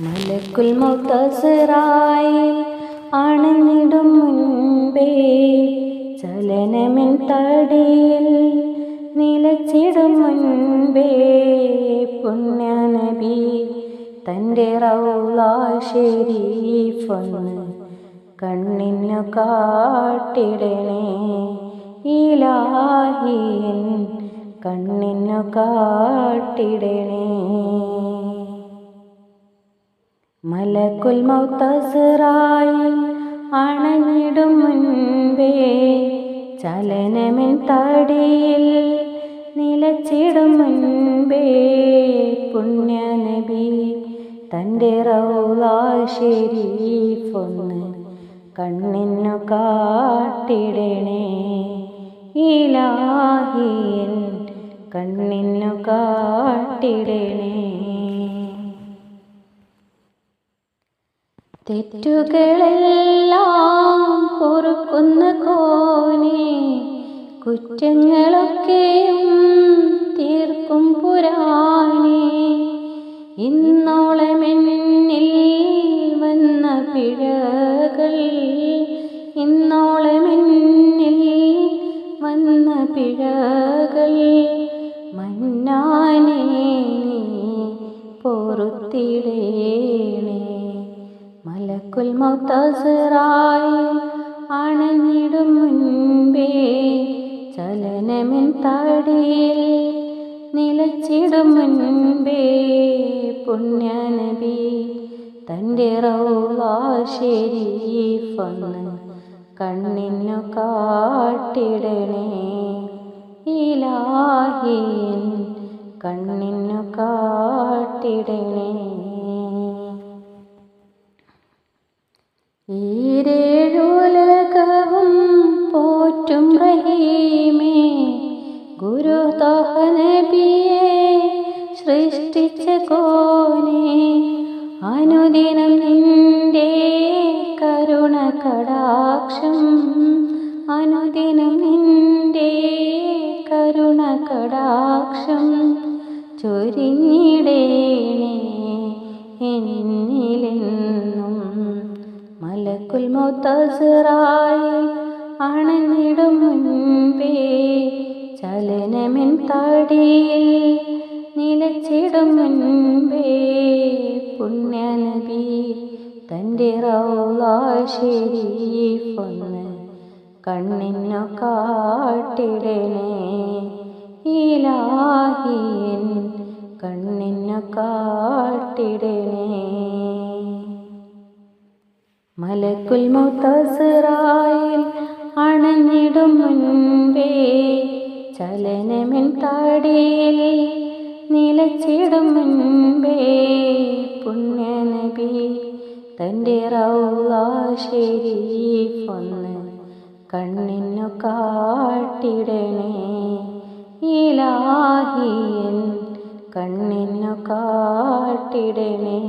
മലക്കുൽ മുത്തസറായി അണഞ്ഞിടും മുൻപേ ചലനമിൻ തടിയിൽ നിലച്ചിടും മുൻപേ പുണ്യനബി തന്റെ റൗള ഷെരീഫൊന്ന് കണ്ണിനു കാട്ടിടണേ. ഇലാഹിയൻ കണ്ണിനു കാട്ടിടണേ. മലക്കുൽ മൗത്തസറായി അണഞ്ഞിടും മുൻപേ. ചലനമിൻ തടിയിൽ നിലച്ചിടും മുൻപേ. പുണ്യനബി തന്റെ റൗള ഷെരീഫൊന്ന് കണ്ണിനു കാട്ടിടണേ ഇലാഹിയൻ കണ്ണിനു കാട്ടിടണേ തെറ്റുകളെല്ലാം പൊറുക്കുന്ന കോനെ കുറ്റങ്ങളൊക്കെയും തീർക്കും പുരാണേ. ഇന്നോളമെന്നിൽ വന്ന പിഴകൾ ഇന്നോളമെന്നിൽ വന്ന പിഴകൾ. മൗത്തസിറായി അണഞ്ഞിടും മുൻപേ ചലനമിൻ താടിയിൽ നിലച്ചിടും മുൻപേ പുണ്യനബി തന്റെ റൗളാ ഷെരീഫെന്ന് കണ്ണിനു കാട്ടിടണേ. ഇലാഹിയൻ കണ്ണിനു കാട്ടിടണേ. ഈരേഴുലകവും പോറ്റും റഹീമേ ഗുരു നബിയെ സൃഷ്ടിച്ച കോനെ അനുദിനം നിന്റെ കരുണ കടാക്ഷം അനുദിനം നിന്റെ കരുണ കടാക്ഷം ചൊരിഞ്ഞിടേണേ എന്നിലെന്നും മലക്കുൽ മൗത്തസിറായി അണഞ്ഞിടും മുൻപേ. ചലനമിൻ താടി നിലച്ചിടും മുൻപേ. പുണ്യനബി തന്റെ റൗള ഷെരീഫൊന്ന് കണ്ണിനു കാട്ടിടണേ. ഇലാഹിയൻ കണ്ണിനു കാട്ടിടണേ. മലക്കുൽ മുത്തസറായിൽ അണഞ്ഞിടും മുൻപേ ചലനമിൻ താടിയിൽ നിലച്ചിടും മുൻപേ. പുണ്യനബി തന്റെ റൗള ഒന്ന് കണ്ണിനു കാട്ടിടണേ. ഇലാഹിയൻ കണ്ണിനു കാട്ടിടണേ.